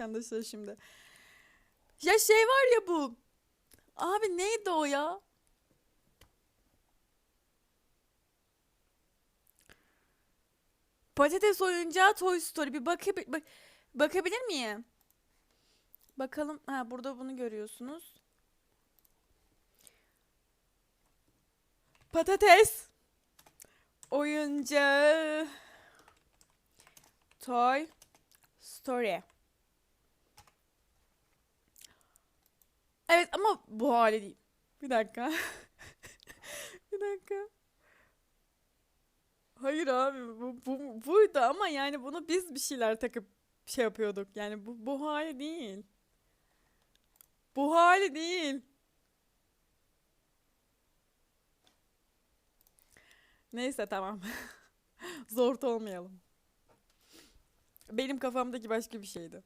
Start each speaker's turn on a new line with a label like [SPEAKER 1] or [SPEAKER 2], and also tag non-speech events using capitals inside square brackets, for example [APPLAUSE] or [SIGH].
[SPEAKER 1] anlaşılır şimdi. Ya şey var ya bu. Abi neydi o ya? Patates oyuncağı Toy Story. Bir bakab bak bakabilir miyim? Bakalım. Ha burada bunu görüyorsunuz. Patates oyuncağı Toy Story. Evet ama bu hali değil. Bir dakika. [LAUGHS] Bir dakika. Hayır abi bu, bu buydu ama yani bunu biz bir şeyler takıp şey yapıyorduk. Yani bu bu hali değil. Bu hali değil. Neyse tamam. [LAUGHS] Zor olmayalım. Benim kafamdaki başka bir şeydi.